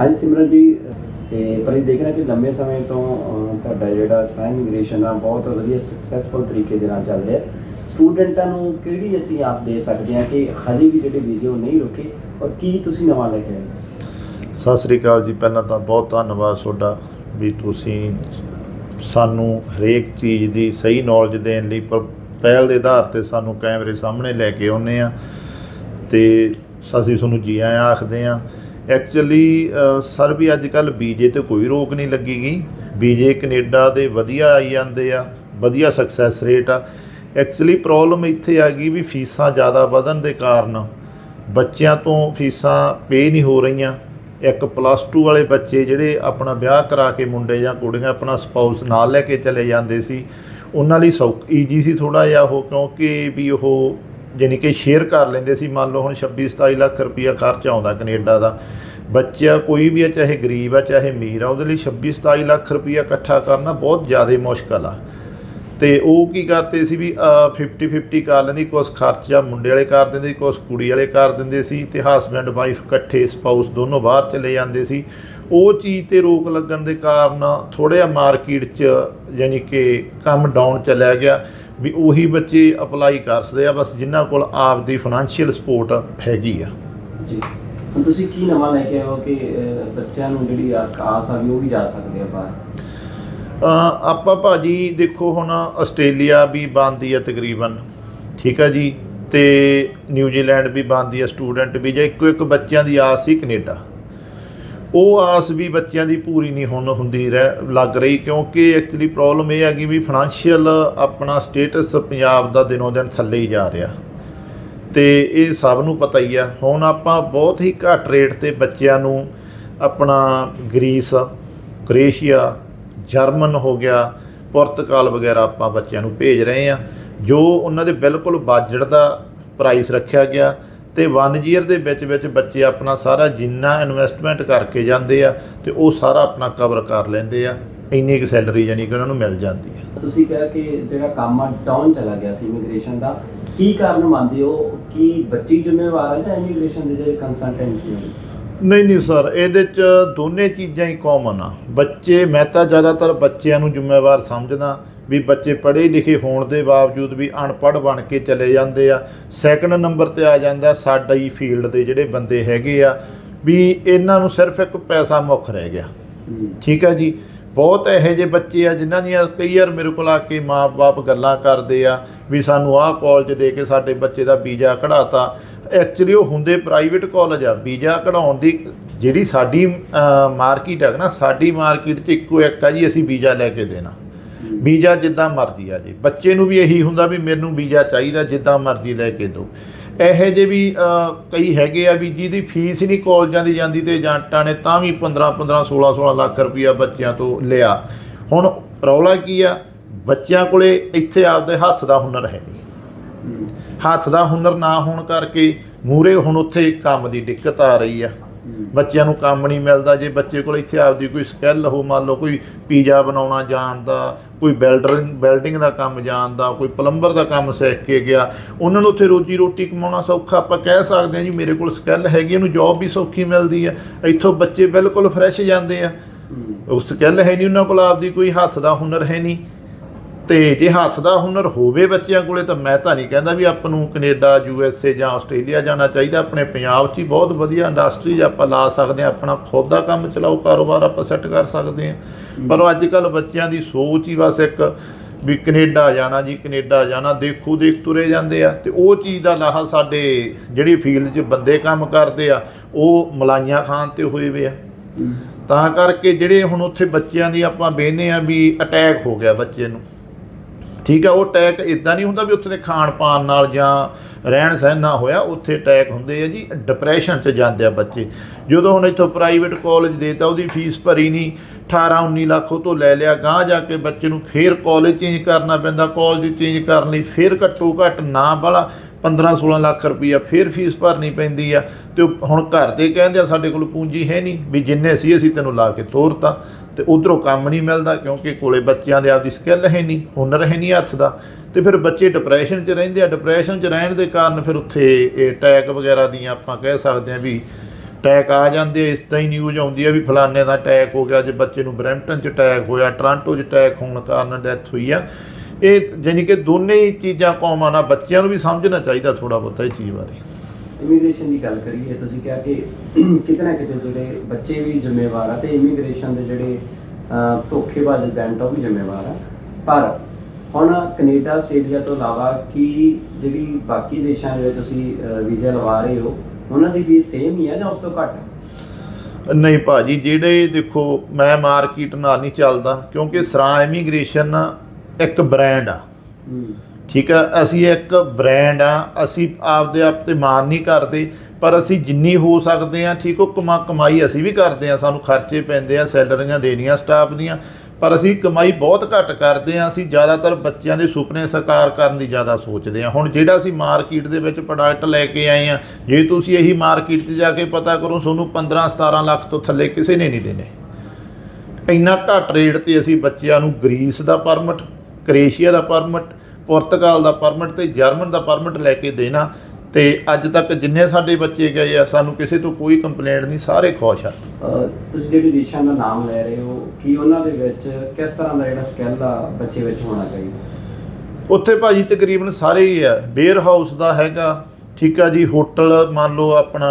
ਹਾਂਜੀ ਸਿਮਰਨ ਜੀ, ਤੇ ਪਰ ਇਹ ਦੇਖਣਾ ਕਿ ਲੰਬੇ ਸਮੇਂ ਤੋਂ ਤੁਹਾਡਾ ਜਿਹੜਾ ਸਾਇੰਸ ਇਮੀਗ੍ਰੇਸ਼ਨ ਆ ਬਹੁਤ ਵਧੀਆ ਸਕਸੈਸਫੁਲ ਤਰੀਕੇ ਦੇ ਨਾਲ ਚੱਲ ਰਿਹਾ ਸਟੂਡੈਂਟਾਂ ਨੂੰ ਕਿਹੜੀ ਅਸੀਂ ਆਸ ਦੇ ਸਕਦੇ ਹਾਂ ਕਿ ਹਜੇ ਵੀ ਜਿਹੜੇ ਵੀਜ਼ੇ ਉਹ ਨਹੀਂ ਰੁਕੇ ਔਰ ਕੀ ਤੁਸੀਂ ਨਵਾਂ ਲੈ ਕੇ ਆਏ? ਸਤਿ ਸ੍ਰੀ ਅਕਾਲ ਜੀ। ਪਹਿਲਾਂ ਤਾਂ ਬਹੁਤ ਧੰਨਵਾਦ ਤੁਹਾਡਾ ਵੀ ਤੁਸੀਂ ਸਾਨੂੰ ਹਰੇਕ ਚੀਜ਼ ਦੀ ਸਹੀ ਨੌਲੇਜ ਦੇਣ ਲਈ ਪ- ਪਹਿਲ ਦੇ ਆਧਾਰ ਤੇ ਸਾਨੂੰ ਕੈਮਰੇ ਸਾਹਮਣੇ ਲੈ ਕੇ ਆਉਂਦੇ ਆ ਤੇ ਅਸੀਂ ਤੁਹਾਨੂੰ ਜੀ ਆਇਆਂ ਆਖਦੇ ਆ ਐਕਚੁਅਲੀ ਸਰ ਵੀ ਅੱਜ ਕੱਲ ਬੀਜੇ ਤੇ ਕੋਈ ਰੋਕ ਨਹੀਂ ਲੱਗੀਗੀ। ਬੀਜੇ ਕੈਨੇਡਾ ਦੇ ਵਧੀਆ ਆਈ ਜਾਂਦੇ ਆ, ਵਧੀਆ ਸਕਸੈਸ ਰੇਟ ਆ। ਐਕਚੁਅਲੀ ਪ੍ਰੋਬਲਮ ਇੱਥੇ ਆ ਗਈ ਵੀ ਫੀਸਾਂ ਜ਼ਿਆਦਾ ਵਧਣ ਦੇ ਕਾਰਨ। ਬੱਚਿਆਂ ਤੋਂ ਫੀਸਾਂ ਪੇ ਨਹੀਂ ਹੋ ਰਹੀਆਂ। ਇੱਕ ਪਲੱਸ 2 ਵਾਲੇ ਬੱਚੇ ਜਿਹੜੇ ਆਪਣਾ ਵਿਆਹ ਕਰਾ ਕੇ ਮੁੰਡੇ ਜਾਂ ਕੁੜੀਆਂ ਆਪਣਾ ਸਪਾਊਸ ਨਾਲ ਲੈ ਕੇ ਚਲੇ ਜਾਂਦੇ ਸੀ, ਉਹਨਾਂ ਲਈ ਸੌਖ ਈਜੀ ਸੀ ਥੋੜਾ ਜਿਹਾ ਉਹ, ਕਿਉਂਕਿ ਵੀ ਉਹ ਜਾਣੀ ਕਿ ਸ਼ੇਅਰ ਕਰ ਲੈਂਦੇ ਸੀ, ਮੰਨ ਲਓ ਹੁਣ 26 27 ਲੱਖ ਰੁਪਈਆ ਖਰਚ ਆਉਂਦਾ ਕੈਨੇਡਾ ਦਾ। ਬੱਚਾ ਕੋਈ ਵੀ ਆ, ਚਾਹੇ ਗਰੀਬ ਆ, ਚਾਹੇ ਅਮੀਰ ਆ, ਉਹਦੇ ਲਈ 26 27 ਲੱਖ ਰੁਪਈਆ ਇਕੱਠਾ ਕਰਨਾ ਬਹੁਤ ਜ਼ਿਆਦਾ ਮੁਸ਼ਕਲ ਆ। ਤੇ ਉਹ ਕੀ ਕਰਦੇ ਸੀ ਵੀ 50 50 ਕਰ ਲੈਂਦੀ ਕੁਛ ਖਰਚਾ ਮੁੰਡੇ ਵਾਲੇ ਕਰ ਦਿੰਦੇ ਸੀ, ਕੁਛ ਕੁੜੀ ਵਾਲੇ ਕਰ ਦਿੰਦੇ ਸੀ, ਤੇ ਹਸਬੈਂਡ ਵਾਈਫ ਇਕੱਠੇ ਸਪਾਊਸ ਦੋਨੋਂ ਬਾਹਰ ਚਲੇ ਜਾਂਦੇ ਸੀ। ਉਹ ਚੀਜ਼ ਤੇ ਰੋਕ ਲੱਗਣ ਦੇ ਕਾਰਨ ਥੋੜ੍ਹਾ ਜਿਹਾ ਮਾਰਕੀਟ 'ਚ ਯਾਨੀ ਕਿ ਕੰਮ ਡਾਊਨ ਚੱਲਿਆ ਗਿਆ। ਵੀ ਉਹੀ ਬੱਚੇ ਅਪਲਾਈ ਕਰ ਸਕਦੇ ਆ ਬਸ ਜਿਨ੍ਹਾਂ ਕੋਲ ਆਪ ਦੀ ਫਾਈਨੈਂਸ਼ੀਅਲ ਸਪੋਰਟ ਹੈਗੀ ਆ। ਜੀ। ਹੁਣ ਤੁਸੀਂ ਕੀ ਨਵਾਂ ਲੈ ਕੇ ਆਏ ਹੋ ਕਿ ਅਹ, ਬੱਚਿਆਂ ਨੂੰ ਜਿਹੜੀ ਆ- ਆਸ ਆ ਵੀ ਉਹ ਵੀ ਜਾ ਸਕਦੇ ਆ ਬਾਹਰ? ਅ, ਆਪਾਂ ਭਾਜੀ ਦੇਖੋ ਹੁਣ ਆਸਟ੍ਰੇਲੀਆ ਵੀ ਬੰਦੀ ਆ ਤਕਰੀਬਨ ਠੀਕ ਆ ਜੀ ਤੇ ਨਿਊਜ਼ੀਲੈਂਡ ਵੀ ਬੰਦੀ ਆ ਸਟੂਡੈਂਟ ਵੀ ਜੇ ਇੱਕੋ ਇੱਕ ਬੱਚਿਆਂ ਦੀ ਆਸ ਸੀ ਕੈਨੇਡਾ। ਉਹ ਆਸ ਵੀ ਬੱਚਿਆਂ ਦੀ ਪੂਰੀ ਨਹੀਂ ਹੁਣ ਹੁੰਦੀ ਰਹਿ ਲੱਗ ਰਹੀ, ਕਿਉਂਕਿ ਐਕਚੁਅਲੀ ਪ੍ਰੋਬਲਮ ਇਹ ਆ ਹੈਗੀ ਵੀ ਫਾਈਨੈਂਸ਼ੀਅਲ ਆਪਣਾ ਸਟੇਟਸ ਪੰਜਾਬ ਦਾ ਦਿਨੋਂ ਦਿਨ ਥੱਲੇ ਹੀ ਜਾ ਰਿਹਾ। ਤੇ ਇਹ ਸਭ ਨੂੰ ਪਤਾ ਹੀ ਆ। ਹੁਣ ਆਪਾਂ ਬਹੁਤ ਹੀ ਘੱਟ ਰੇਟ ਤੇ ਬੱਚਿਆਂ ਨੂੰ ਆਪਣਾ ਗ੍ਰੀਸ ਕ੍ਰੇਸ਼ੀਆ ਜਰਮਨ ਹੋ ਗਿਆ ਪੁਰਤਗਾਲ ਵਗੈਰਾ ਆਪਾਂ ਬੱਚਿਆਂ ਨੂੰ ਭੇਜ ਰਹੇ ਆ। ਜੋ ਉਹਨਾਂ ਦੇ ਬਿਲਕੁਲ ਬਜਟ ਦਾ ਪ੍ਰਾਈਸ ਰੱਖਿਆ ਗਿਆ ਤੇ 1 ਈਅਰ ਦੇ ਵਿੱਚ ਵਿੱਚ ਬੱਚੇ ਆਪਣਾ ਸਾਰਾ ਜਿੰਨਾ ਇਨਵੈਸਟਮੈਂਟ ਕਰਕੇ ਜਾਂਦੇ ਆ ਤੇ ਉਹ ਸਾਰਾ ਆਪਣਾ ਕਵਰ ਕਰ ਲੈਂਦੇ ਆ। ਇੰਨੀ ਕੁ ਸੈਲਰੀ ਯਾਨੀ ਕਿ ਉਹਨਾਂ ਨੂੰ ਮਿਲ ਜਾਂਦੀ ਆ। ਤੁਸੀਂ ਕਿਹਾ ਕਿ ਜਿਹੜਾ ਕੰਮ ਆ ਡਾਊਨ ਚਲਾ ਗਿਆ ਸੀ ਇਮੀਗ੍ਰੇਸ਼ਨ ਦਾ। ਕੀ ਕਾਰਨ ਮੰਨਦੇ ਹੋ? ਕਿ ਬੱਚੀ ਜ਼ਿੰਮੇਵਾਰ ਹੈ ਜਾਂ ਇਮੀਗ੍ਰੇਸ਼ਨ ਦੇ ਜਿਹੜੇ ਕੰਸਲਟੈਂਟ ਨੇ ਨਹੀਂ ਨਹੀਂ ਸਰ ਇਹਦੇ ਚ ਦੋਨੇ ਚੀਜ਼ਾਂ ਹੀ ਕਾਮਨ ਆ। ਬੱਚੇ ਮੈਂ ਤਾਂ ਜ਼ਿਆਦਾਤਰ ਬੱਚਿਆਂ ਨੂੰ ਜ਼ਿੰਮੇਵਾਰ ਸਮਝਦਾ। ਵੀ ਬੱਚੇ ਪੜ੍ਹੇ ਲਿਖੇ ਹੋਣ ਦੇ ਬਾਵਜੂਦ ਵੀ ਅਨਪੜ੍ਹ ਬਣ ਕੇ ਚਲੇ ਜਾਂਦੇ ਆ। ਸੈਕੰਡ ਨੰਬਰ ਤੇ ਆ ਜਾਂਦਾ ਸਾਡਾ ਹੀ ਫੀਲਡ ਦੇ ਜਿਹੜੇ ਬੰਦੇ ਹੈਗੇ ਆ ਵੀ ਇਹਨਾਂ ਨੂੰ ਸਿਰਫ ਇੱਕ ਪੈਸਾ ਮੁੱਖ ਰਹਿ ਗਿਆ। ਠੀਕ ਹੈ ਜੀ? ਬਹੁਤ ਇਹੋ ਜਿਹੇ ਬੱਚੇ ਆ ਜਿਨ੍ਹਾਂ ਦੀਆਂ ਕਈ ਵਾਰ ਮੇਰੇ ਕੋਲ ਆ ਕੇ ਮਾਪੇ ਗੱਲਾਂ ਕਰਦੇ ਆ ਵੀ ਸਾਨੂੰ ਆਹ ਕਾਲਜ ਦੇ ਕੇ ਸਾਡੇ ਬੱਚੇ ਦਾ ਵੀਜ਼ਾ ਕਢਾਤਾ। ਐਕਚੁਅਲੀ ਉਹ ਹੁੰਦੇ ਪ੍ਰਾਈਵੇਟ ਕਾਲਜ ਆ ਵੀਜ਼ਾ ਕਢਾਉਣ ਦੀ ਜਿਹੜੀ ਸਾਡੀ ਮਾਰਕੀਟ ਹੈ ਨਾ ਸਾਡੀ ਮਾਰਕੀਟ 'ਚ ਇੱਕੋ ਇੱਕ ਆ ਜੀ ਅਸੀਂ ਵੀਜ਼ਾ ਲੈ ਕੇ ਦੇਣਾ। ਵੀਜ਼ਾ ਜਿੱਦਾਂ ਮਰਜ਼ੀ ਆ ਜੇ। ਬੱਚੇ ਨੂੰ ਵੀ ਇਹੀ ਹੁੰਦਾ ਵੀ ਮੈਨੂੰ ਵੀਜ਼ਾ ਚਾਹੀਦਾ, ਜਿੱਦਾਂ ਮਰਜ਼ੀ ਲੈ ਕੇ ਦਿਓ। ਇਹੋ ਜਿਹੇ ਵੀ ਕਈ ਹੈਗੇ ਆ ਵੀ ਜਿਹਦੀ ਫੀਸ ਨਹੀਂ ਕਾਲਜਾਂ ਦੀ ਜਾਂਦੀ ਤੇ ਏਜੰਟਾਂ ਨੇ ਤਾਂ ਵੀ 15 15 16 16 ਲੱਖ ਰੁਪਈਆ ਬੱਚਿਆਂ ਤੋਂ ਲਿਆ। ਹੁਣ ਰੌਲਾ ਕੀ ਆ? ਬੱਚਿਆਂ ਕੋਲੇ ਇੱਥੇ ਆਪਦੇ ਹੱਥ ਦਾ ਹੁਨਰ ਹੈ ਨਹੀਂ। ਹੱਥ ਦਾ ਹੁਨਰ ਨਾ ਹੋਣ ਕਰਕੇ ਮੂਰੇ ਹੁਣ ਉੱਥੇ ਕੰਮ ਦੀ ਦਿੱਕਤ ਆ ਰਹੀ ਆ। ਬੱਚਿਆਂ ਨੂੰ ਕੰਮ ਨਹੀਂ ਮਿਲਦਾ। ਜੇ ਬੱਚੇ ਕੋਲ ਇੱਥੇ ਆਪਦੀ ਕੋਈ ਸਕਿੱਲ ਹੋ, ਮੰਨ ਲਓ ਕੋਈ ਪੀਜ਼ਾ ਬਣਾਉਣਾ ਜਾਣਦਾ ਕੋਈ ਬਿਲਡਰ ਬਿਲਡਿੰਗ ਦਾ ਕੰਮ ਜਾਣਦਾ ਕੋਈ ਪਲੰਬਰ ਦਾ ਕੰਮ ਸਿੱਖ ਕੇ ਗਿਆ ਉਹਨਾਂ ਨੂੰ ਉੱਥੇ ਰੋਜੀ ਰੋਟੀ ਕਮਾਉਣਾ ਸੌਖਾ ਆਪਾਂ ਕਹਿ ਸਕਦੇ ਹਾਂ ਜੀ ਮੇਰੇ ਕੋਲ ਸਕਿੱਲ ਹੈਗੀ ਇਹਨੂੰ ਜੌਬ ਵੀ ਸੌਖੀ ਮਿਲਦੀ ਆ ਇੱਥੋਂ ਬੱਚੇ ਬਿਲਕੁਲ ਫਰੈਸ਼ ਜਾਂਦੇ ਆ। ਉਹ ਸਕਿੱਲ ਹੈ ਨਹੀਂ ਉਹਨਾਂ ਕੋਲ ਆਪਦੀ ਕੋਈ ਹੱਥ ਦਾ ਹੁਨਰ ਹੈ ਨਹੀਂ। ਤੇ ਜੇ ਹੱਥ ਦਾ ਹੁਨਰ ਹੋਵੇ ਬੱਚਿਆਂ ਕੋਲੇ ਤਾਂ ਮੈਂ ਤਾਂ ਨਹੀਂ ਕਹਿੰਦਾ ਵੀ ਆਪਾਂ ਨੂੰ ਕੈਨੇਡਾ ਯੂ ਐਸ ਏ ਜਾਂ ਆਸਟ੍ਰੇਲੀਆ ਜਾਣਾ ਚਾਹੀਦਾ। ਆਪਣੇ ਪੰਜਾਬ 'ਚ ਹੀ ਬਹੁਤ ਵਧੀਆ ਇੰਡਸਟਰੀ ਆਪਾਂ ਲਾ ਸਕਦੇ ਹਾਂ। ਆਪਣਾ ਖੁਦ ਦਾ ਕੰਮ ਚਲਾਓ ਕਾਰੋਬਾਰ ਆਪਾਂ ਸੈੱਟ ਕਰ ਸਕਦੇ ਹਾਂ। ਪਰ ਅੱਜ ਕੱਲ ਬੱਚਿਆਂ ਦੀ ਸੋਚ ਹੀ ਬਸ ਇੱਕ ਵੀ ਕੈਨੇਡਾ ਜਾਣਾ ਜੀ ਕੈਨੇਡਾ ਜਾਣਾ ਦੇਖੋ ਦੇਖ ਤੁਰੇ ਜਾਂਦੇ ਆ ਤੇ ਉਹ ਚੀਜ਼ ਦਾ ਲਾਹਾ ਸਾਡੇ ਜਿਹੜੀ ਫੀਲਡ 'ਚ ਬੰਦੇ ਕੰਮ ਕਰਦੇ ਆ ਉਹ ਮਲਾਈਆਂ ਖਾਨ ਤੇ ਹੋਏ ਵੇ ਆ। ਤਾਂ ਕਰਕੇ ਜਿਹੜੇ ਹੁਣ ਉੱਥੇ ਬੱਚਿਆਂ ਦੀ ਆਪਾਂ ਵੇਖਦੇ ਆ ਵੀ ਅਟੈਕ ਹੋ ਗਿਆ ਬੱਚੇ ਨੂੰ। ਠੀਕ ਹੈ ਉਹ ਅਟੈਕ ਇਦਾਂ ਨਹੀਂ ਹੁੰਦਾ ਵੀ ਉੱਥੇ ਦੇ ਖਾਣ ਪਾਣ ਨਾਲ ਜਾਂ ਰਹਿਣ ਸਹਿਣ ਨਾ ਹੋਇਆ, ਉੱਥੇ ਅਟੈਕ ਹੁੰਦੇ ਆ ਜੀ ਡਿਪਰੈਸ਼ਨ 'ਚ ਜਾਂਦੇ ਆ ਬੱਚੇ। ਜਦੋਂ ਹੁਣ ਇੱਥੋਂ ਪ੍ਰਾਈਵੇਟ ਕਾਲਜ ਦੇਤਾ, ਉਹਦੀ ਫੀਸ ਭਰੀ ਨਹੀਂ 18 19 ਲੱਖ ਉਹ ਤੋਂ ਲੈ ਲਿਆ ਗਾਂ ਜਾ ਕੇ ਬੱਚੇ ਨੂੰ ਫੇਰ ਕਾਲਜ ਚੇਂਜ ਕਰਨਾ ਪੈਂਦਾ ਕਾਲਜ ਚੇਂਜ ਕਰਨ ਲਈ ਫੇਰ ਘੱਟੋ ਘੱਟ ਨਾ ਵਾਲਾ 15 16 ਲੱਖ ਰੁਪਈਆ ਫੇਰ ਫੀਸ ਭਰਨੀ ਪੈਂਦੀ ਆ। ਤੇ ਉਹ ਹੁਣ ਘਰ ਦੇ ਕਹਿੰਦੇ ਆ, ਸਾਡੇ ਕੋਲ ਪੂੰਜੀ ਹੈ ਨਹੀਂ, ਵੀ ਜਿੰਨੇ ਸੀ ਅਸੀਂ ਤੈਨੂੰ ਲਾ ਕੇ ਤੋਰਤਾ। ਤੇ ਉਧਰੋਂ ਕੰਮ ਨਹੀਂ ਮਿਲਦਾ ਕਿਉਂਕਿ ਕੋਲੇ ਬੱਚਿਆਂ ਦੇ ਆਪਦੀ ਸਕਿੱਲ ਹੈ ਨਹੀਂ, ਹੁਨਰ ਹੈ ਨਹੀਂ ਹੱਥ ਦਾ। ਤੇ ਫਿਰ ਬੱਚੇ ਡਿਪਰੈਸ਼ਨ 'ਚ ਰਹਿੰਦੇ ਆ। ਡਿਪਰੈਸ਼ਨ 'ਚ ਰਹਿਣ ਦੇ ਕਾਰਨ ਫਿਰ ਉੱਥੇ ਇਹ ਅਟੈਕ ਵਗੈਰਾ ਦੀਆਂ ਆਪਾਂ ਕਹਿ ਸਕਦੇ ਆ ਵੀ ਅਟੈਕ ਆ ਜਾਂਦੇ ਇਸ ਤਰ੍ਹਾਂ ਹੀ ਨਿਊਜ਼ ਆਉਂਦੀ ਆ ਵੀ ਫਲਾਣੇ ਦਾ ਅਟੈਕ ਹੋ ਗਿਆ ਜੇ ਬੱਚੇ ਨੂੰ ਬਰੈਂਪਟਨ 'ਚ ਅਟੈਕ ਹੋਇਆ, ਟ੍ਰਾਂਟੋ 'ਚ ਅਟੈਕ ਹੋਣ ਕਾਰਨ ਡੈਥ ਹੋਈ ਆ। ਇਹ ਜਾਣੀ ਕਿ ਦੋਨੇ ਹੀ ਚੀਜ਼ਾਂ ਕੌਮਾਂ ਆ ਬੱਚਿਆਂ ਨੂੰ ਵੀ ਸਮਝਣਾ ਚਾਹੀਦਾ ਥੋੜਾ ਬਹੁਤਾ ਇਹ ਚੀਜ਼ ਬਾਰੇ। ਇਮੀਗ੍ਰੇਸ਼ਨ ਦੀ ਗੱਲ ਕਰੀਏ ਤੁਸੀਂ ਕਿਹਾ ਕਿ ਕਿਤੇ ਨਾ ਕਿਤੇ ਜਿਹੜੇ ਬੱਚੇ ਵੀ ਜ਼ਿੰਮੇਵਾਰ ਆ ਤੇ ਇਮੀਗ੍ਰੇਸ਼ਨ ਦੇ ਜਿਹੜੇ ਧੋਖੇਬਾਜ਼ ਏਜੰਟ ਆ ਉਹ ਵੀ ਜ਼ਿੰਮੇਵਾਰ ਆ। ਪਰ ਹੁਣ ਕੈਨੇਡਾ ਆਸਟ੍ਰੇਲੀਆ ਤੋਂ ਇਲਾਵਾ ਕੀ ਜਿਹੜੀ ਬਾਕੀ ਦੇਸ਼ਾਂ ਦੇ ਤੁਸੀਂ ਵੀਜ਼ਾ ਲਵਾ ਰਹੇ ਹੋ ਉਹਨਾਂ ਦੀ ਵੀ ਸੇਮ ਹੀ ਆ ਜਾਂ ਉਸ ਤੋਂ ਘੱਟ? ਨਹੀਂ ਭਾਜੀ ਜਿਹੜੇ ਦੇਖੋ ਮੈਂ ਮਾਰਕੀਟ ਨਾਲ ਨਹੀਂ ਚੱਲਦਾ ਕਿਉਂਕਿ ਸਰਾ ਇਮੀਗ੍ਰੇਸ਼ਨ ਇੱਕ ਬ੍ਰਾਂਡ ਆ। ਹੂੰ। ਠੀਕ ਆ? ਅਸੀਂ ਇੱਕ ਬ੍ਰਾਂਡ ਆ, ਅਸੀਂ ਆਪਦੇ ਆਪ ਤੇ ਮਾਣ ਨਹੀਂ ਕਰਦੇ, ਪਰ ਅਸੀਂ ਜਿੰਨੀ ਹੋ ਸਕਦੇ ਆ, ਠੀਕ, ਉਹ ਕਮਾ, ਕਮਾਈ ਅਸੀਂ ਵੀ ਕਰਦੇ ਆ, ਸਾਨੂੰ ਖਰਚੇ ਪੈਂਦੇ ਆ, ਸੈਲਰੀਆਂ ਦੇਣੀਆਂ ਸਟਾਫ ਦੀਆਂ, ਪਰ ਅਸੀਂ ਕਮਾਈ ਬਹੁਤ ਘੱਟ ਕਰਦੇ ਆ, ਅਸੀਂ ਜ਼ਿਆਦਾਤਰ ਬੱਚਿਆਂ ਦੇ ਸੁਪਨੇ ਸਾਕਾਰ ਕਰਨ ਦੀ ਜ਼ਿਆਦਾ ਸੋਚਦੇ ਆ। ਹੁਣ ਜਿਹੜਾ ਅਸੀਂ ਮਾਰਕੀਟ ਦੇ ਵਿੱਚ ਪ੍ਰੋਡਕਟ ਲੈ ਕੇ ਆਏ ਆ, ਜੇ ਤੁਸੀਂ ਇਹੀ ਮਾਰਕੀਟ 'ਚ ਜਾ ਕੇ ਪਤਾ ਕਰੋ, ਤੁਹਾਨੂੰ 15 17 ਲੱਖ ਤੋਂ ਥੱਲੇ ਕਿਸੇ ਨੇ ਨਹੀਂ ਦੇਣੇ। ਇੰਨਾ ਘੱਟ ਰੇਟ ਤੇ ਅਸੀਂ ਬੱਚਿਆਂ ਨੂੰ ਗ੍ਰੀਸ ਦਾ ਪਰਮਿਟ ਕ੍ਰੇਸ਼ੀਆ ਦਾ ਪਰਮਿਟ ਪੁਰਤਗਾਲ ਦਾ ਪਰਮਿਟ ਤੇ ਜਰਮਨ ਦਾ ਪਰਮਿਟ ਲੈ ਕੇ ਦੇਣਾ ਤੇ ਅੱਜ ਤੱਕ ਜਿੰਨੇ ਸਾਡੇ ਬੱਚੇ ਗਏ ਆ ਸਾਨੂੰ ਕਿਸੇ ਤੋਂ ਕੋਈ ਕੰਪਲੇਂਟ ਨਹੀਂ ਸਾਰੇ ਖੁਸ਼ ਆ। ਤੁਸੀਂ ਜਿਹੜੇ ਦੇਸ਼ਾਂ ਦਾ ਨਾਮ ਲੈ ਰਹੇ ਹੋ ਕੀ ਉਹਨਾਂ ਦੇ ਵਿੱਚ ਕਿਸ ਤਰ੍ਹਾਂ ਦਾ ਜਿਹੜਾ ਸਕਿੱਲ ਆ ਬੱਚੇ ਵਿੱਚ ਹੋਣਾ ਚਾਹੀਦਾ? ਉੱਥੇ ਭਾਜੀ ਤਕਰੀਬਨ ਸਾਰੇ ਹੀ ਆ। ਵੇਅਰ ਹਾਊਸ ਦਾ ਹੈਗਾ ਠੀਕ ਆ ਜੀ ਹੋਟਲ ਮੰਨ ਲਓ ਆਪਣਾ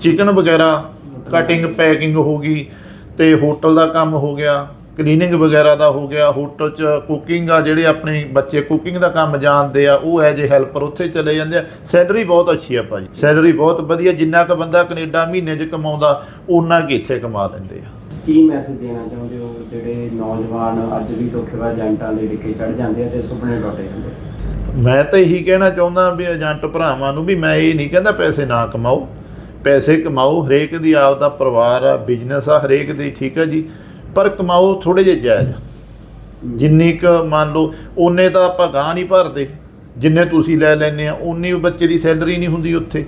ਚਿਕਨ ਵਗੈਰਾ ਕਟਿੰਗ ਪੈਕਿੰਗ ਹੋ ਗਈ ਤੇ ਹੋਟਲ ਦਾ ਕੰਮ ਹੋ ਗਿਆ। ਕਲੀਨਿੰਗ ਵਗੈਰਾ ਦਾ ਹੋ ਗਿਆ ਹੋਟਲ 'ਚ ਕੁਕਿੰਗ ਆ ਜਿਹੜੇ ਆਪਣੇ ਬੱਚੇ ਕੁਕਿੰਗ ਦਾ ਕੰਮ ਜਾਣਦੇ ਆ ਉਹ ਐਜ ਹੈਲਪਰ ਉੱਥੇ ਚਲੇ ਜਾਂਦੇ ਆ। ਸੈਲਰੀ ਬਹੁਤ ਅੱਛੀ ਆ ਭਾਜੀ। ਸੈਲਰੀ ਬਹੁਤ ਵਧੀਆ ਜਿੰਨਾ ਕੁ ਬੰਦਾ ਕੈਨੇਡਾ ਮਹੀਨੇ 'ਚ ਕਮਾਉਂਦਾ ਉਹਨਾਂ ਕੁ ਇੱਥੇ ਕਮਾ ਲੈਂਦੇ ਆ। ਕੀ ਮੈਸੇਜ ਦੇਣਾ ਚਾਹੁੰਦੇ ਹੋ? ਜਿਹੜੇ ਨੌਜਵਾਨ ਅੱਜ ਵੀ ਧੋਖੇਬਾਜ਼ ਏਜੰਟਾਂ ਦੇ ਡਿੱਕੇ ਚੜ ਜਾਂਦੇ ਆ ਤੇ ਸੁਪਨੇ ਟੁੱਟ ਜਾਂਦੇ? ਮੈਂ ਤਾਂ ਇਹੀ ਕਹਿਣਾ ਚਾਹੁੰਦਾ ਵੀ ਏਜੰਟ ਭਰਾਵਾਂ ਨੂੰ ਵੀ ਮੈਂ ਇਹ ਨਹੀਂ ਕਹਿੰਦਾ ਪੈਸੇ ਨਾ ਕਮਾਓ। ਪੈਸੇ ਕਮਾਓ ਹਰੇਕ ਦੀ ਆਪ ਦਾ ਪਰਿਵਾਰ ਆ ਬਿਜ਼ਨਸ ਆ ਹਰੇਕ ਦੀ ਠੀਕ ਆ ਜੀ। ਪਰ ਕਮਾਓ ਥੋੜੇ ਜਿਹੇ ਜਾਇਜ਼ ਜਿੰਨੀ ਕ ਮੰਨ ਲਓ ਉਹਨੇ ਤਾਂ ਆਪਾਂ ਗਾਂ ਨਹੀਂ ਭਰਦੇ। ਜਿੰਨੇ ਤੁਸੀਂ ਲੈ ਲੈਨੇ ਆ ਉਨੀ ਉਹ ਬੱਚੇ ਦੀ ਸੈਲਰੀ ਨਹੀਂ ਹੁੰਦੀ ਉੱਥੇ।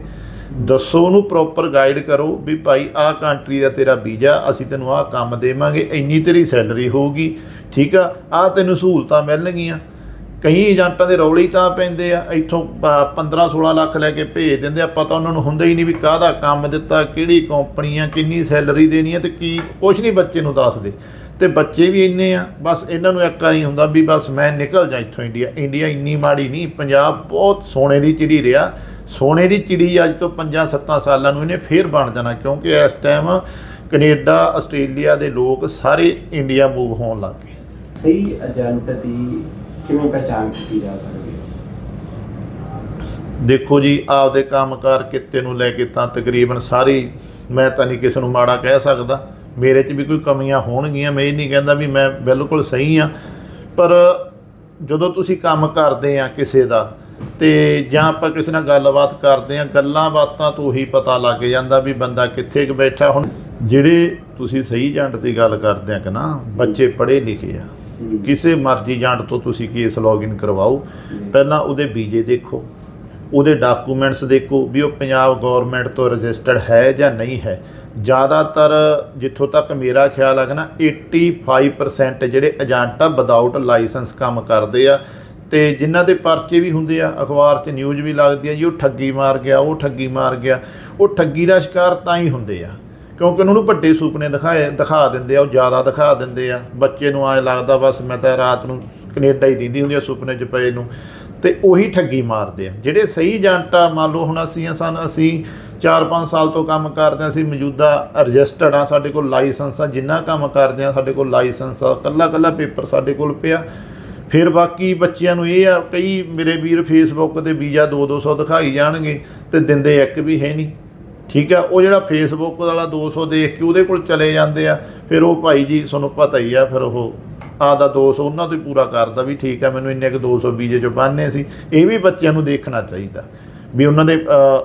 ਦੱਸੋ ਉਹਨੂੰ ਪ੍ਰੋਪਰ ਗਾਈਡ ਕਰੋ ਵੀ ਭਾਈ, ਆਹ ਕੰਟਰੀ ਦਾ ਤੇਰਾ ਵੀਜ਼ਾ, ਅਸੀਂ ਤੈਨੂੰ ਆਹ ਕੰਮ ਦੇਵਾਂਗੇ, ਇੰਨੀ ਤੇਰੀ ਸੈਲਰੀ ਹੋਊਗੀ। ਠੀਕ ਆ, ਆਹ ਤੈਨੂੰ ਸਹੂਲਤਾਂ ਮਿਲਣਗੀਆਂ। ਕਈ ਏਜੰਟਾਂ ਦੇ ਰੌਲੇ ਤਾਂ ਪੈਂਦੇ ਆ, ਇੱਥੋਂ 15 16 ਲੱਖ ਲੈ ਕੇ ਭੇਜ ਦਿੰਦੇ ਆ ਪਤਾ ਉਹਨਾਂ ਨੂੰ ਹੁੰਦਾ ਹੀ ਨਹੀਂ ਵੀ ਕਾਹਦਾ ਕੰਮ ਦਿੱਤਾ, ਕਿਹੜੀ ਕੰਪਨੀ ਆ, ਕਿੰਨੀ ਸੈਲਰੀ ਦੇਣੀ ਆ ਤੇ ਕੀ ਕੁਝ ਨਹੀਂ ਬੱਚੇ ਨੂੰ ਦੱਸਦੇ। ਤੇ ਬੱਚੇ ਵੀ ਇੰਨੇ ਆ, ਬਸ ਇਹਨਾਂ ਨੂੰ ਇੱਕ ਵਾਰੀ ਹੁੰਦਾ ਵੀ ਬਸ ਮੈਂ ਨਿਕਲ ਜਾ ਇੱਥੋਂ ਇੰਡੀਆ ਇੰਡੀਆ ਇੰਨੀ ਮਾੜੀ ਨਹੀਂ, ਪੰਜਾਬ ਬਹੁਤ ਸੋਨੇ ਦੀ ਚਿੜੀ ਰਿਹਾ, ਸੋਨੇ ਦੀ ਚਿੜੀ ਅੱਜ ਤੋਂ 5-7 ਸਾਲਾਂ ਨੂੰ ਇਹਨੇ ਫੇਰ ਬਣ ਜਾਣਾ, ਕਿਉਂਕਿ ਇਸ ਟਾਈਮ ਕੈਨੇਡਾ, ਆਸਟ੍ਰੇਲੀਆ ਦੇ ਲੋਕ ਸਾਰੇ ਇੰਡੀਆ ਮੂਵ ਹੋਣ ਲੱਗ ਗਏ। ਸਹੀ ਏਜੰਟ ਦੀ ਕਿਵੇਂ ਪਹਿਚਾਣ ਕੀਤੀ ਜਾ ਸਕਦੀ ਹੈ? ਦੇਖੋ ਜੀ, ਆਪਦੇ ਕੰਮਕਾਰ ਕਿੱਤੇ ਨੂੰ ਲੈ ਕੇ ਤਾਂ ਤਕਰੀਬਨ ਸਾਰੀ ਮੈਂ ਤਾਂ ਨਹੀਂ ਕਿਸੇ ਨੂੰ ਮਾੜਾ ਕਹਿ ਸਕਦਾ। ਮੇਰੇ 'ਚ ਵੀ ਕੋਈ ਕਮੀਆਂ ਹੋਣਗੀਆਂ, ਮੈਂ ਇਹ ਨਹੀਂ ਕਹਿੰਦਾ ਵੀ ਮੈਂ ਬਿਲਕੁਲ ਸਹੀ ਆ ਪਰ ਜਦੋਂ ਤੁਸੀਂ ਕੰਮ ਕਰਦੇ ਆ ਕਿਸੇ ਦਾ ਤੇ ਜਾਂ ਆਪਾਂ ਕਿਸੇ ਨਾਲ ਗੱਲਬਾਤ ਕਰਦੇ ਆ, ਗੱਲਾਂ ਬਾਤਾਂ ਤੋਂ ਹੀ ਪਤਾ ਲੱਗ ਜਾਂਦਾ ਵੀ ਬੰਦਾ ਕਿੱਥੇ ਕੁ ਬੈਠਾ। ਹੁਣ ਜਿਹੜੇ ਤੁਸੀਂ ਸਹੀ ਏਜੰਟ ਦੀ ਗੱਲ ਕਰਦੇ ਆ ਕਿ ਨਾ, ਬੱਚੇ ਪੜ੍ਹੇ ਲਿਖੇ ਆ ਕਿਸੇ ਮਰਜ਼ੀ ਏਜੰਟ ਤੋਂ ਤੁਸੀਂ ਕੇਸ ਲੌਗਇਨ ਕਰਵਾਓ, ਪਹਿਲਾਂ ਉਹਦੇ ਵੀਜ਼ੇ ਦੇਖੋ, ਉਹਦੇ ਡਾਕੂਮੈਂਟਸ ਦੇਖੋ ਵੀ ਉਹ ਪੰਜਾਬ ਗਵਰਨਮੈਂਟ ਤੋਂ ਰਜਿਸਟਰਡ ਹੈ ਜਾਂ ਨਹੀਂ ਹੈ। ਜ਼ਿਆਦਾਤਰ ਜਿੱਥੋਂ ਤੱਕ ਮੇਰਾ ਖਿਆਲ ਹੈ ਕਿ ਨਾ 85% ਜਿਹੜੇ ਏਜੰਟ ਆ ਵਿਦਆਊਟ ਲਾਇਸੈਂਸ ਕੰਮ ਕਰਦੇ ਆ ਤੇ ਜਿਨ੍ਹਾਂ ਦੇ ਪਰਚੇ ਵੀ ਹੁੰਦੇ ਆ, ਅਖਬਾਰ 'ਚ ਨਿਊਜ਼ ਵੀ ਲੱਗਦੀ ਆ ਜੀ, ਉਹ ਠੱਗੀ ਮਾਰ ਗਿਆ, ਉਹ ਠੱਗੀ ਮਾਰ ਗਿਆ, ਉਹ ਠੱਗੀ ਦਾ ਸ਼ਿਕਾਰ ਤਾਂ ਹੀ ਹੁੰਦੇ ਆ। ਕਿਉਂਕਿ ਉਹਨਾਂ ਨੂੰ ਵੱਡੇ ਸੁਪਨੇ ਦਿਖਾਏ, ਦਿਖਾ ਦਿੰਦੇ ਆ, ਉਹ ਜ਼ਿਆਦਾ ਦਿਖਾ ਦਿੰਦੇ ਆ। ਬੱਚੇ ਨੂੰ ਐਂ ਲੱਗਦਾ ਬਸ ਮੈਂ ਤਾਂ ਰਾਤ ਨੂੰ ਕੈਨੇਡਾ ਹੀ ਦਿੰਦੀ ਹੁੰਦੀ ਆ ਸੁਪਨੇ 'ਚ ਪਏ ਨੂੰ। ਤੇ ਉਹੀ ਠੱਗੀ ਮਾਰਦੇ ਆ। ਜਿਹੜੇ ਸਹੀ ਏਜੰਟ ਆ, ਮੰਨ ਲਓ ਹੁਣ ਅਸੀਂ ਸਨ ਅਸੀਂ 4-5 ਸਾਲ ਤੋਂ ਕੰਮ ਕਰਦੇ ਆ, ਅਸੀਂ ਮੌਜੂਦਾ ਰਜਿਸਟਰਡ ਆ, ਸਾਡੇ ਕੋਲ ਲਾਇਸੈਂਸ ਆ, ਜਿੰਨਾ ਕੰਮ ਕਰਦੇ ਆ, ਸਾਡੇ ਕੋਲ ਲਾਇਸੈਂਸ ਆ ਕੱਲਾ ਕੱਲਾ ਪੇਪਰ ਸਾਡੇ ਕੋਲ ਪਿਆ। ਫਿਰ ਬਾਕੀ ਬੱਚਿਆਂ ਨੂੰ ਇਹ ਆ, ਕਈ ਮੇਰੇ ਵੀਰ ਫੇਸਬੁੱਕ ਤੇ ਵੀਜ਼ਾ 2-200 ਦਿਖਾਈ ਜਾਣਗੇ ਤੇ ਦਿੰਦੇ ਇੱਕ ਵੀ ਹੈ ਨਹੀਂ। ਠੀਕ ਆ ਉਹ ਜਿਹੜਾ ਫੇਸਬੁੱਕ ਵਾਲਾ 200 ਦੇਖ ਕੇ ਉਹਦੇ ਕੋਲ ਚਲੇ ਜਾਂਦੇ ਆ, ਫਿਰ ਉਹ ਭਾਈ ਜੀ ਤੁਹਾਨੂੰ ਪਤਾ ਹੀ ਆ, ਫਿਰ ਉਹ ਆਦਾ 200 ਉਹਨਾਂ ਤੋਂ ਹੀ ਪੂਰਾ ਕਰਦਾ ਵੀ ਠੀਕ ਆ ਮੈਨੂੰ ਇੰਨੇ ਕੁ 200 ਬੀਜੇ ਚ ਬੰਨ੍ਹਨੇ ਸੀ, ਇਹ ਵੀ ਬੱਚਿਆਂ ਨੂੰ ਦੇਖਣਾ ਚਾਹੀਦਾ। ਵੀ ਉਹਨਾਂ ਦੇ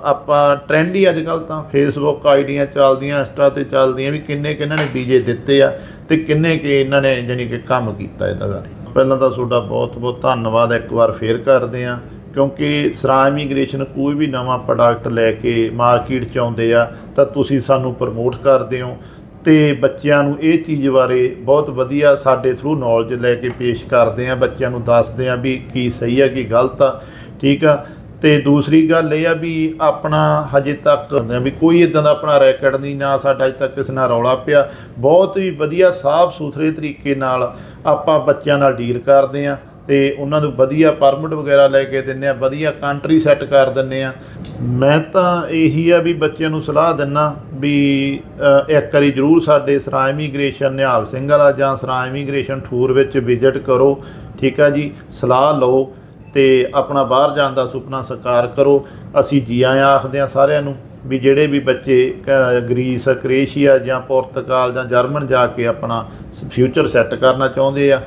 ਆਪਾਂ ਟ੍ਰੈਂਡ ਹੀ ਅੱਜ ਕੱਲ ਤਾਂ ਫੇਸਬੁੱਕ ਆਈਡੀਆਂ ਚੱਲਦੀਆਂ, ਇੰਸਟਾ ਤੇ ਚੱਲਦੀਆਂ ਵੀ ਕਿੰਨੇ ਕਿੰਨਾਂ ਨੇ ਬੀਜੇ ਦਿੱਤੇ ਆ ਤੇ ਕਿੰਨੇ ਕਿ ਇਹਨਾਂ ਨੇ ਜਾਣੀ ਕਿ ਕੰਮ ਕੀਤਾ ਇਹਦਾ। ਬਾਰੇ ਪਹਿਲਾਂ ਤਾਂ ਤੁਹਾਡਾ ਬਹੁਤ ਬਹੁਤ ਧੰਨਵਾਦ, ਇੱਕ ਵਾਰ ਫੇਰ ਕਰਦੇ ਆ ਕਿਉਂਕਿ ਸਰਾ ਇਮੀਗ੍ਰੇਸ਼ਨ ਕੋਈ ਵੀ ਨਵਾਂ ਪ੍ਰੋਡਕਟ ਲੈ ਕੇ ਮਾਰਕੀਟ 'ਚ ਆਉਂਦੇ ਆ, ਤਾਂ ਤੁਸੀਂ ਸਾਨੂੰ ਪ੍ਰਮੋਟ ਕਰਦੇ ਹੋ ਤੇ ਬੱਚਿਆਂ ਨੂੰ ਇਹ ਚੀਜ਼ ਬਾਰੇ ਬਹੁਤ ਵਧੀਆ ਸਾਡੇ ਥਰੂ ਨੌਲੇਜ ਲੈ ਕੇ ਪੇਸ਼ ਕਰਦੇ ਆ, ਬੱਚਿਆਂ ਨੂੰ ਦੱਸਦੇ ਆ ਵੀ ਕੀ ਸਹੀ ਆ, ਕੀ ਗਲਤ ਆ, ਠੀਕ ਆ। ਤੇ ਦੂਸਰੀ ਗੱਲ ਇਹ ਆ ਵੀ ਆਪਣਾ ਹਜੇ ਤੱਕ ਵੀ ਕੋਈ ਇਦਾਂ ਦਾ ਆਪਣਾ ਰੈਕਡ ਨਹੀਂ, ਨਾ ਸਾਡਾ ਅਜੇ ਤੱਕ ਕਿਸੇ ਨਾਲ ਰੌਲਾ ਪਿਆ। ਬਹੁਤ ਹੀ ਵਧੀਆ ਸਾਫ਼ ਸੁਥਰੇ ਤਰੀਕੇ ਨਾਲ ਆਪਾਂ ਬੱਚਿਆਂ ਨਾਲ ਡੀਲ ਕਰਦੇ ਆ। ਤੇ ਉਹਨਾਂ ਨੂੰ ਵਧੀਆ ਪਰਮਿਟ ਵਗੈਰਾ ਲੈ ਕੇ ਦਿੰਨੇ ਆ, ਵਧੀਆ ਕੰਟਰੀ ਸੈੱਟ ਕਰ ਦਿੰਨੇ ਆ। ਮੈਂ ਤਾਂ ਇਹੀ ਆ ਵੀ ਬੱਚਿਆਂ ਨੂੰ ਸਲਾਹ ਦਿੰਨਾ ਵੀ ਇੱਕ ਵਾਰੀ ਜਰੂਰ ਸਾਡੇ ਸਰਾਂ ਇਮੀਗ੍ਰੇਸ਼ਨ ਨਿਹਾਲ ਸਿੰਘ ਵਾਲਾ ਜਾਂ ਸਰਾਂ ਇਮੀਗ੍ਰੇਸ਼ਨ ਠੂਰ ਵਿੱਚ ਵਿਜ਼ਿਟ ਕਰੋ, ਠੀਕ ਆ ਜੀ? ਸਲਾਹ ਲਓ ਤੇ ਆਪਣਾ ਬਾਹਰ ਜਾਣ ਦਾ ਸੁਪਨਾ ਸਾਕਾਰ ਕਰੋ। ਅਸੀਂ ਜੀ ਆਇਆਂ ਆਖਦੇ ਆ ਸਾਰਿਆਂ ਨੂੰ ਵੀ ਜਿਹੜੇ ਵੀ ਬੱਚੇ ਕ- ਗਰੀਸ, ਕ੍ਰੇਸ਼ੀਆ ਜਾਂ ਪੁਰਤਗਾਲ ਜਾਂ ਜਰਮਨ ਜਾ ਕੇ ਆਪਣਾ ਫਿਊਚਰ ਸੈੱਟ ਕਰਨਾ ਚਾਹੁੰਦੇ ਆ।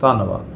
ਧੰਨਵਾਦ।